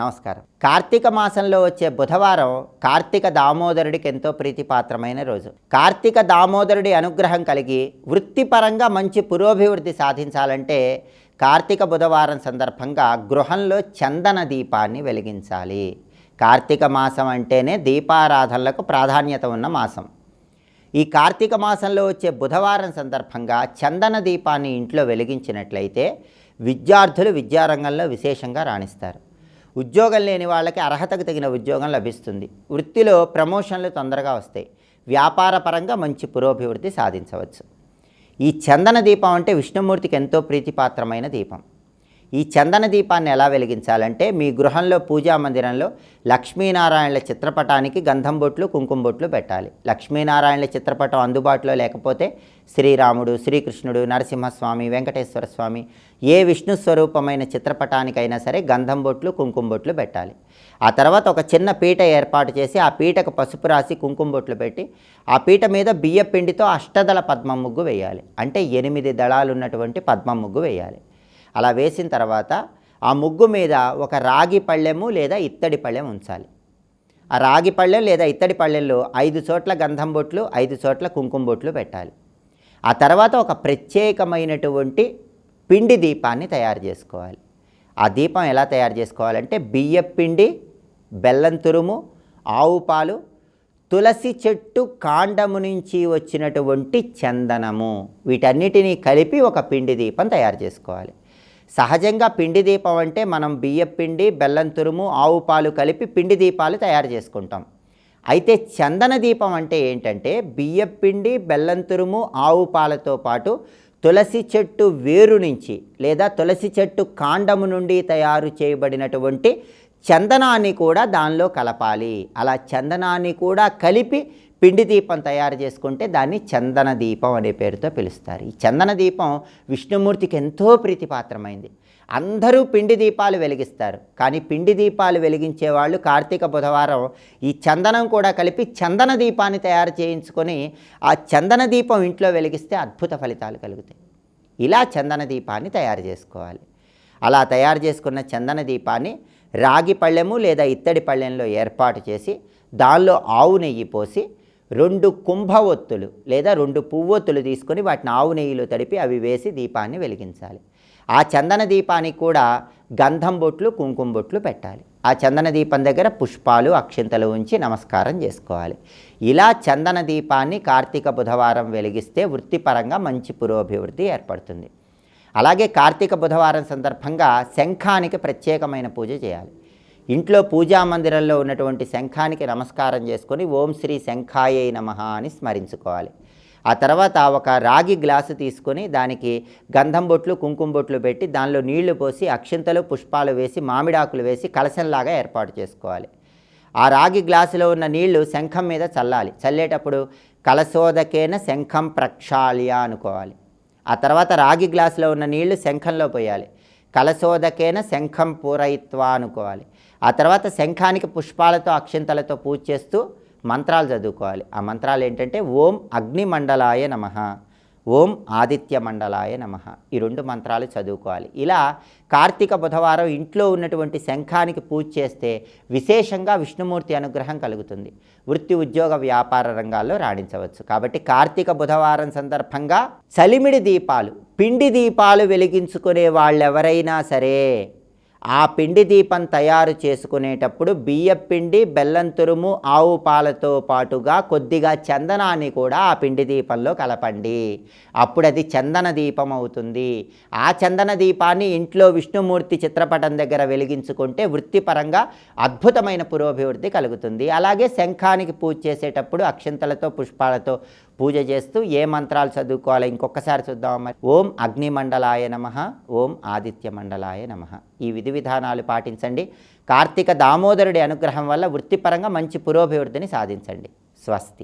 నమస్కారం. కార్తీక మాసంలో వచ్చే బుధవారం కార్తీక దామోదరుడికి ఎంతో ప్రీతిపాత్రమైన రోజు. కార్తీక దామోదరుడి అనుగ్రహం కలిగి వృత్తిపరంగా మంచి పురోభివృద్ధి సాధించాలంటే కార్తీక బుధవారం సందర్భంగా గృహంలో చందన దీపాన్ని వెలిగించాలి. కార్తీక మాసం అంటేనే దీపారాధనలకు ప్రాధాన్యత ఉన్న మాసం. ఈ కార్తీక మాసంలో వచ్చే బుధవారం సందర్భంగా చందన దీపాన్ని ఇంట్లో వెలిగించినట్లయితే విద్యార్థులు విద్యారంగంలో విశేషంగా రాణిస్తారు. ఉద్యోగం లేని వాళ్ళకి అర్హతకు తగిన ఉద్యోగం లభిస్తుంది. వృత్తిలో ప్రమోషన్లు తొందరగా వస్తాయి. వ్యాపార పరంగా మంచి పురోభివృద్ధి సాధించవచ్చు. ఈ చందన దీపం అంటే విష్ణుమూర్తికి ఎంతో ప్రీతిపాత్రమైన దీపం. ఈ చందన దీపాన్ని ఎలా వెలిగించాలంటే మీ గృహంలో పూజా మందిరంలో లక్ష్మీనారాయణల చిత్రపటానికి గంధం బొట్లు కుంకుమ బొట్లు పెట్టాలి. లక్ష్మీనారాయణల చిత్రపటం అందుబాటులో లేకపోతే శ్రీరాముడు శ్రీకృష్ణుడు నరసింహస్వామి వెంకటేశ్వర స్వామి ఏ విష్ణు స్వరూపమైన చిత్రపటానికైనా సరే గంధం బొట్లు కుంకుమ బొట్లు పెట్టాలి. ఆ తర్వాత ఒక చిన్న పీట ఏర్పాటు చేసి ఆ పీటకు పసుపు రాసి కుంకుమ బొట్లు పెట్టి ఆ పీట మీద బియ్య పిండితో అష్టదళ పద్మ ముగ్గు వేయాలి. అంటే ఎనిమిది దళాలు ఉన్నటువంటి పద్మ ముగ్గు వేయాలి. అలా వేసిన తర్వాత ఆ ముగ్గు మీద ఒక రాగి పళ్ళెము లేదా ఇత్తడి పళ్ళెం ఉంచాలి. ఆ రాగి పళ్ళెం లేదా ఇత్తడి పళ్ళెంలో ఐదు చోట్ల గంధం బొట్లు ఐదు చోట్ల కుంకుమ బొట్లు పెట్టాలి. ఆ తర్వాత ఒక ప్రత్యేకమైనటువంటి పిండి దీపాన్ని తయారు చేసుకోవాలి. ఆ దీపం ఎలా తయారు చేసుకోవాలంటే బియ్య పిండి బెల్లం తురుము ఆవు పాలు తులసి చెట్టు కాండము నుంచి వచ్చినటువంటి చందనము వీటన్నిటినీ కలిపి ఒక పిండి దీపం తయారు చేసుకోవాలి. సహజంగా పిండి దీపం అంటే మనం బియ్యం పిండి బెల్లం తురుము ఆవు పాలు కలిపి పిండి దీపాలు తయారు చేసుకుంటాం. అయితే చందన దీపం అంటే ఏంటంటే బియ్యం పిండి బెల్లం తురుము ఆవు పాలతో పాటు తులసి చెట్టు వేరు నుంచి లేదా తులసి చెట్టు కాండము నుండి తయారు చేయబడినటువంటి చందనాన్ని కూడా దానిలో కలపాలి. అలా చందనాన్ని కూడా కలిపి పిండి దీపం తయారు చేసుకుంటే దాన్ని చందన దీపం అనే పేరుతో పిలుస్తారు. ఈ చందన దీపం విష్ణుమూర్తికి ఎంతో ప్రీతిపాత్రమైంది. అందరూ పిండి దీపాలు వెలిగిస్తారు. కానీ పిండి దీపాలు వెలిగించే వాళ్ళు కార్తీక బుధవారం ఈ చందనం కూడా కలిపి చందన దీపాన్ని తయారు చేయించుకొని ఆ చందన దీపం ఇంట్లో వెలిగిస్తే అద్భుత ఫలితాలు కలుగుతాయి. ఇలా చందన దీపాన్ని తయారు చేసుకోవాలి. అలా తయారు చేసుకున్న చందన దీపాన్ని రాగి పళ్ళెము లేదా ఇత్తడి పళ్ళెంలో ఏర్పాటు చేసి దానిలో ఆవు నెయ్యి పోసి రెండు కుంభవొత్తులు లేదా రెండు పువ్వొత్తులు తీసుకొని వాటిని ఆవు నెయ్యిలో తడిపి అవి వేసి దీపాన్ని వెలిగించాలి. ఆ చందన దీపానికి కూడా గంధం బొట్లు కుంకుమ బొట్లు పెట్టాలి. ఆ చందన దీపం దగ్గర పుష్పాలు అక్షింతలు ఉంచి నమస్కారం చేసుకోవాలి. ఇలా చందన దీపాన్ని కార్తీక బుధవారం వెలిగిస్తే వృత్తిపరంగా మంచి పురోభివృద్ధి ఏర్పడుతుంది. అలాగే కార్తీక బుధవారం సందర్భంగా శంఖానికి ప్రత్యేకమైన పూజ చేయాలి. ఇంట్లో పూజా మందిరంలో ఉన్నటువంటి శంఖానికి నమస్కారం చేసుకొని ఓం శ్రీ శంఖాయై నమ అని స్మరించుకోవాలి. ఆ తర్వాత ఒక రాగి గ్లాసు తీసుకొని దానికి గంధం బొట్లు కుంకుమ బొట్లు పెట్టి దానిలో నీళ్ళు పోసి అక్షింతలు పుష్పాలు వేసి మామిడాకులు వేసి కలశంలాగా ఏర్పాటు చేసుకోవాలి. ఆ రాగి గ్లాసులో ఉన్న నీళ్ళు శంఖం మీద చల్లాలి. చల్లేటప్పుడు కలశోదకేన శంఖం ప్రక్షాళ్య అనుకోవాలి. ఆ తర్వాత రాగి గ్లాసులో ఉన్న నీళ్ళు శంఖంలో పోయాలి. కలశోదకేన శంఖం పూరయిత్వ అనుకోవాలి. ఆ తర్వాత శంఖానికి పుష్పాలతో అక్షింతలతో పూజ చేస్తూ మంత్రాలు చదువుకోవాలి. ఆ మంత్రాలు ఏంటంటే ఓం అగ్నిమండలాయ నమ ఓం ఆదిత్య మండలాయ నమ ఈ రెండు మంత్రాలు చదువుకోవాలి. ఇలా కార్తీక బుధవారం ఇంట్లో ఉన్నటువంటి శంఖానికి పూజ చేస్తే విశేషంగా విష్ణుమూర్తి అనుగ్రహం కలుగుతుంది. వృత్తి ఉద్యోగ వ్యాపార రంగాల్లో రాణించవచ్చు. కాబట్టి కార్తీక బుధవారం సందర్భంగా చలిమిడి దీపాలు పిండి దీపాలు వెలిగించుకునే వాళ్ళెవరైనా సరే ఆ పిండి దీపం తయారు చేసుకునేటప్పుడు బియ్యం పిండి బెల్లం తురుము ఆవు పాలతో పాటుగా కొద్దిగా చందనాన్ని కూడా ఆ పిండి దీపంలో కలపండి. అప్పుడు అది చందన దీపం అవుతుంది. ఆ చందన దీపాన్ని ఇంట్లో విష్ణుమూర్తి చిత్రపటం దగ్గర వెలిగించుకుంటే వృత్తిపరంగా అద్భుతమైన పురోభివృద్ధి కలుగుతుంది. అలాగే శంఖానికి పూజ చేసేటప్పుడు అక్షంతలతో పుష్పాలతో పూజ చేస్తూ ఏ మంత్రాలు చదువుకోవాలి ఇంకొకసారి చూద్దాం మరి. ఓం అగ్నిమండలాయ నమ ఓం ఆదిత్య మండలాయ నమ. ఈ విధి విధానాలు పాటించండి. కార్తీక దామోదరుడి అనుగ్రహం వల్ల వృత్తిపరంగా మంచి పురోభివృద్ధిని సాధించండి. స్వస్తి.